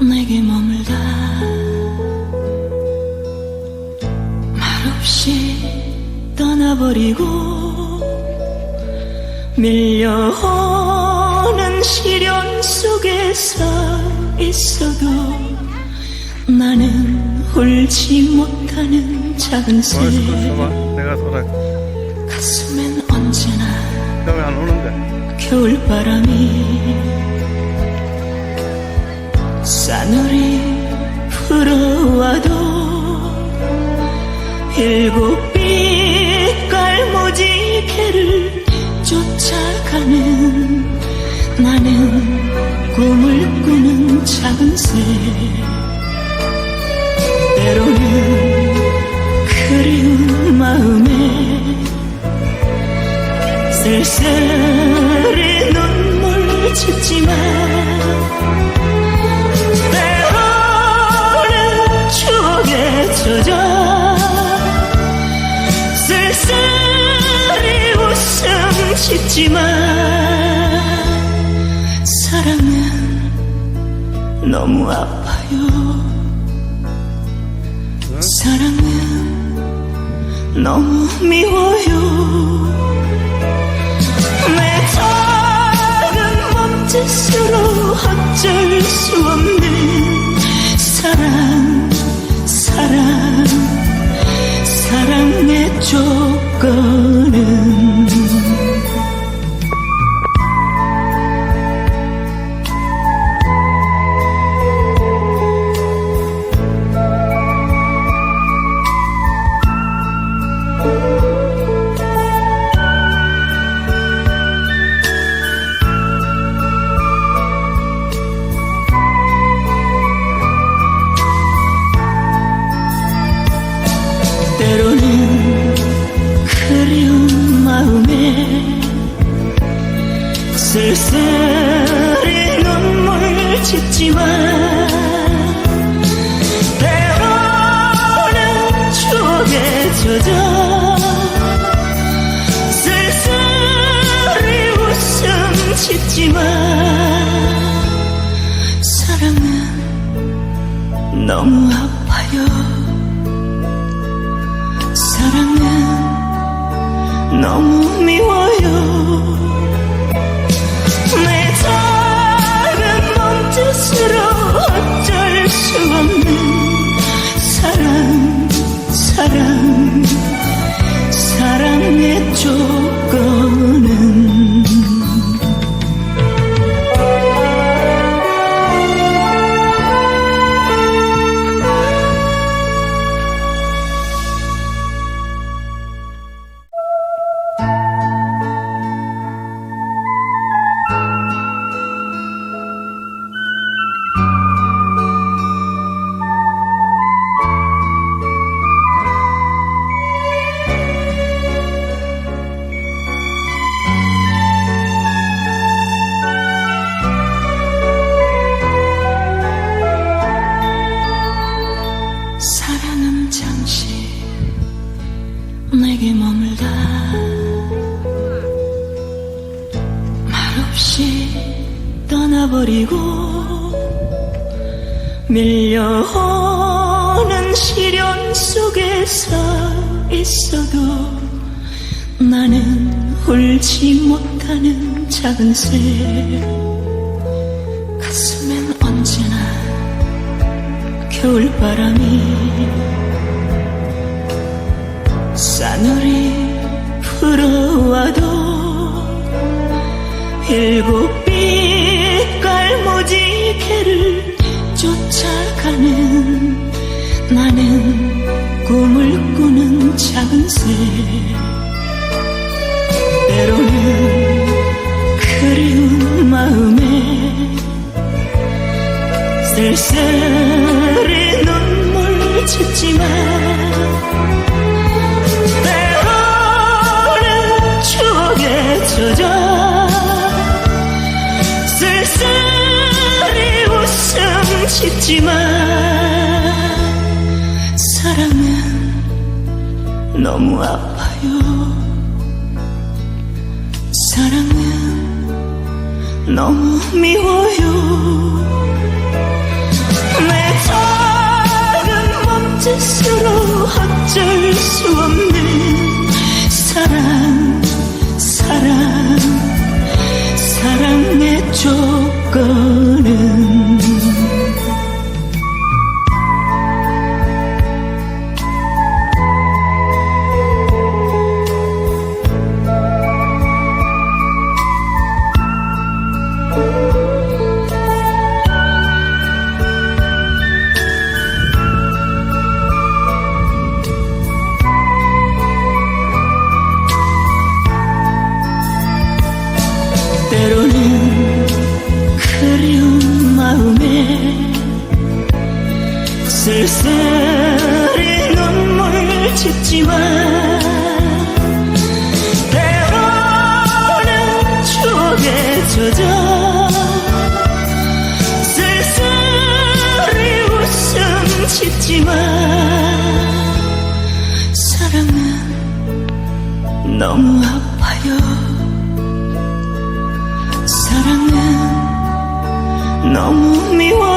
내게 머물다. 말없이 떠나버리고 밀려오는 시련 속에서 있어도 나는 울지 못하는 작은 새. 내가 가슴엔 언제나 겨울바람이 싸늘이 불어와도 일곱 빛깔 무지개를 쫓아가는 나는 꿈을 꾸는 작은 새. 때로는 그리운 마음에 쓸쓸히 눈물 짓지만 너무 아파요. 사랑은 너무 미워요. 내 작은 몸짓으로 쓸쓸히 눈물 짓지만 때로는 추억에 젖어 쓸쓸히 웃음 짓지만 사랑은 너무 아파요. 사랑은 너무 미워요 내 작은 몸짓으로 어쩔 수 없는 사랑 사랑 사랑의 조 내게 머물다. 말없이 떠나버리고 밀려오는 시련 속에 서 있어도 나는 울지 못하는 작은 새. 가슴엔 언제나 겨울바람이 일곱 빛깔 무지개를 쫓아가는 나는 너무 아파요. 사랑은 너무 미워요. 내 작은 몸짓으로 어쩔 수 없는 햇살에 눈물 짓지만 때로는 추억에 젖어 쓸쓸히 웃음 짓지만 사랑은 너무 아파요. 사랑은 너무 미워.